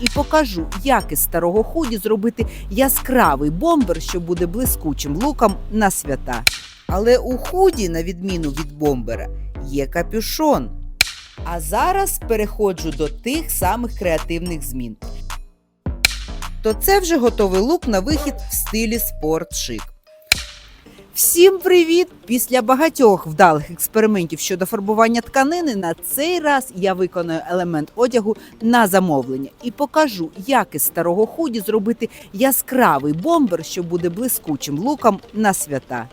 і покажу, як із старого худі зробити яскравий бомбер, що буде блискучим луком на свята. Але у худі, на відміну від бомбера, є капюшон. А зараз переходжу до тих самих креативних змін. То це вже готовий лук на вихід в стилі спорт-шик. Всім привіт! Після багатьох вдалих експериментів щодо фарбування тканини на цей раз я виконую елемент одягу на замовлення і покажу, як із старого худі зробити яскравий бомбер, що буде блискучим луком на свята.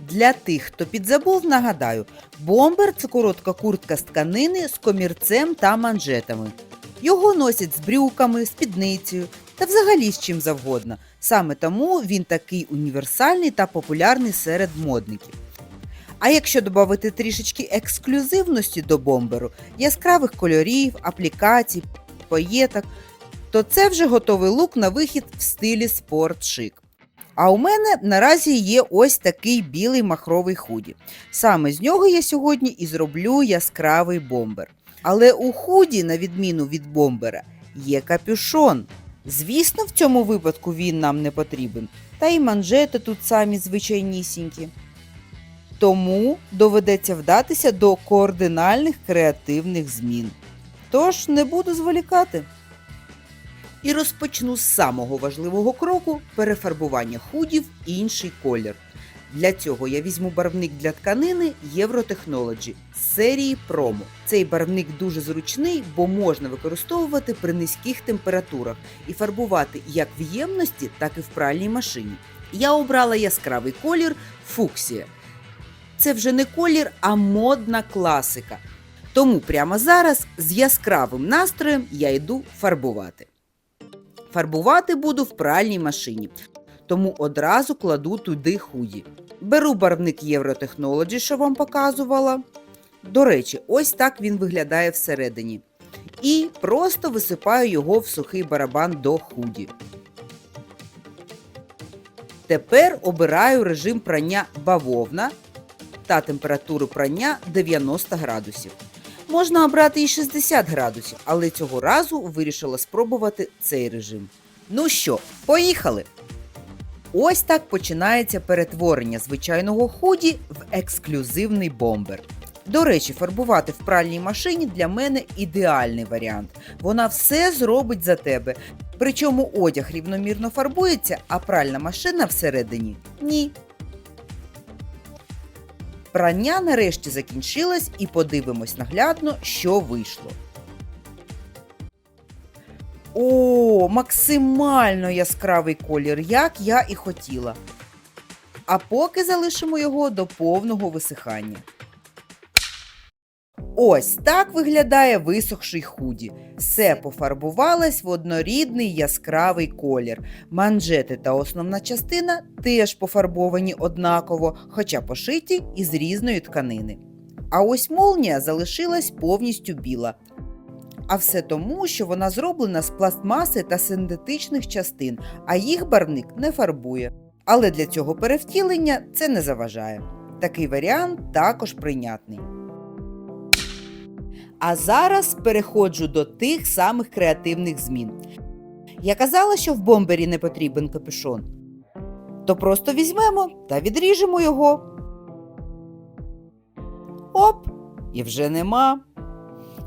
Для тих, хто підзабув, нагадаю, бомбер це коротка куртка з тканини з комірцем та манжетами. Його носять з брюками, спідницею та взагалі з чим завгодно. Саме тому він такий універсальний та популярний серед модників. А якщо додати трішечки ексклюзивності до бомберу, яскравих кольорів, аплікацій, поєток, то це вже готовий лук на вихід в стилі спорт-шик. А у мене наразі є ось такий білий махровий худі. Саме з нього я сьогодні і зроблю яскравий бомбер. Але у худі, на відміну від бомбера, є капюшон. Звісно, в цьому випадку він нам не потрібен, та й манжети тут самі звичайнісінькі. Тому доведеться вдатися до координальних креативних змін. Тож не буду зволікати. І розпочну з самого важливого кроку перефарбування худі в інший колір. Для цього я візьму барвник для тканини Eurotechnology з серії Promo. Цей барвник дуже зручний, бо можна використовувати при низьких температурах і фарбувати як в ємності, так і в пральній машині. Я обрала яскравий колір фуксія. Це вже не колір, а модна класика. Тому прямо зараз з яскравим настроєм я йду фарбувати. Фарбувати буду в пральній машині, тому одразу кладу туди худі. Беру барвник Eurotechnology, що вам показувала. До речі, ось так він виглядає всередині. І просто висипаю його в сухий барабан до худі. Тепер обираю режим прання бавовна та температуру прання 90 градусів. Можна обрати і 60 градусів, але цього разу вирішила спробувати цей режим. Ну що, поїхали! Ось так починається перетворення звичайного худі в ексклюзивний бомбер. До речі, фарбувати в пральній машині для мене ідеальний варіант. Вона все зробить за тебе. Причому одяг рівномірно фарбується, а пральна машина всередині ні. Прання нарешті закінчилось і подивимось наглядно, що вийшло. О, максимально яскравий колір, як я і хотіла. А поки залишимо його до повного висихання. Ось так виглядає висохший худі. Все пофарбувалось в однорідний яскравий колір. Манжети та основна частина теж пофарбовані однаково, хоча пошиті із різної тканини. А ось молнія залишилась повністю біла. А все тому, що вона зроблена з пластмаси та синтетичних частин, а їх барвник не фарбує. Але для цього перевтілення це не заважає. Такий варіант також прийнятний. А зараз переходжу до тих самих креативних змін. Я казала, що в бомбері не потрібен капюшон. То просто візьмемо та відріжемо його. Оп! І вже нема.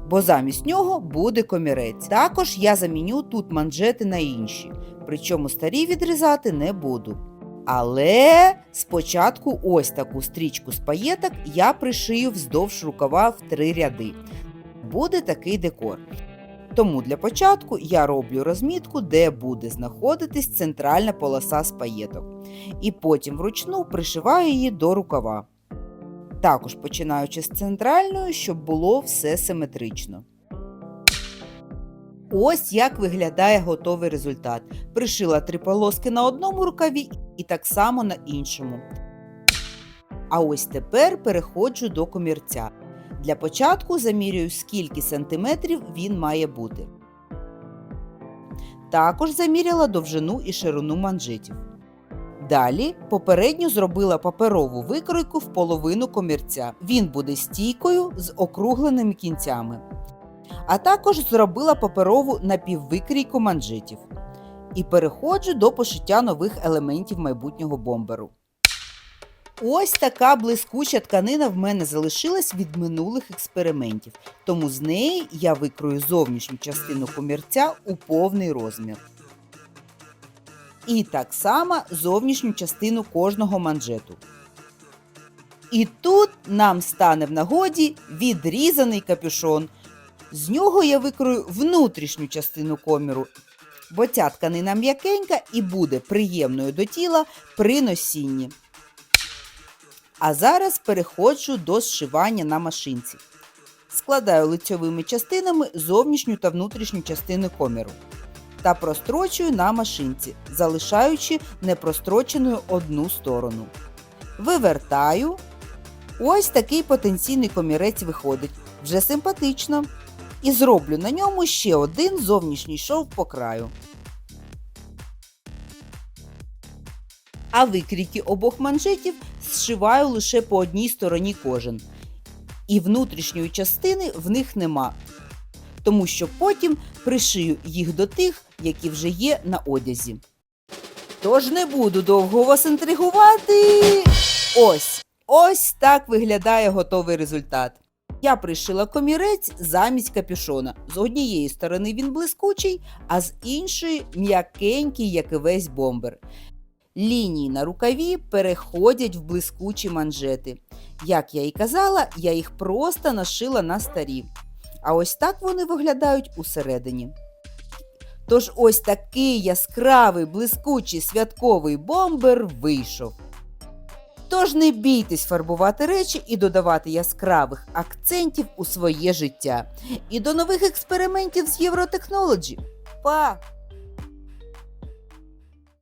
Бо замість нього буде комірець. Також я заміню тут манжети на інші, причому старі відрізати не буду. Але спочатку ось таку стрічку з паєток я пришию вздовж рукава в три ряди. Буде такий декор. Тому для початку я роблю розмітку, де буде знаходитись центральна полоса з паєток. І потім вручну пришиваю її до рукава. Також починаючи з центральної, щоб було все симетрично. Ось як виглядає готовий результат. Пришила три полоски на одному рукаві і так само на іншому. А ось тепер переходжу до комірця. Для початку замірюю, скільки сантиметрів він має бути. Також заміряла довжину і ширину манжетів. Далі попередньо зробила паперову викройку в половину комірця. Він буде стійкою з округленими кінцями. а також зробила паперову напіввикрійку манжетів. І переходжу до пошиття нових елементів майбутнього бомберу. Ось така блискуча тканина в мене залишилась від минулих експериментів, тому з неї я викрою зовнішню частину комірця у повний розмір. І так само зовнішню частину кожного манжету. І тут нам стане в нагоді відрізаний капюшон. З нього я викрою внутрішню частину коміру, бо ця тканина м'якенька і буде приємною до тіла при носінні. А зараз переходжу до зшивання на машинці. Складаю лицьовими частинами зовнішню та внутрішню частини коміру та прострочую на машинці, залишаючи непростроченою одну сторону. Вивертаю. Ось такий потенційний комірець виходить. Вже симпатично. І зроблю на ньому ще один зовнішній шов по краю. А викрійки обох манжетів зшиваю лише по одній стороні кожен. І внутрішньої частини в них нема, тому що потім пришию їх до тих, які вже є на одязі. Тож не буду довго вас інтригувати. Ось, ось так виглядає готовий результат. Я пришила комірець замість капюшона. З однієї сторони він блискучий, а з іншої м'якенький, як і весь бомбер. Лінії на рукаві переходять в блискучі манжети. Як я і казала, я їх просто нашила на старі. А ось так вони виглядають усередині. Тож ось такий яскравий, блискучий святковий бомбер вийшов. Тож не бійтесь фарбувати речі і додавати яскравих акцентів у своє життя. І до нових експериментів з Євротехнологі. Па!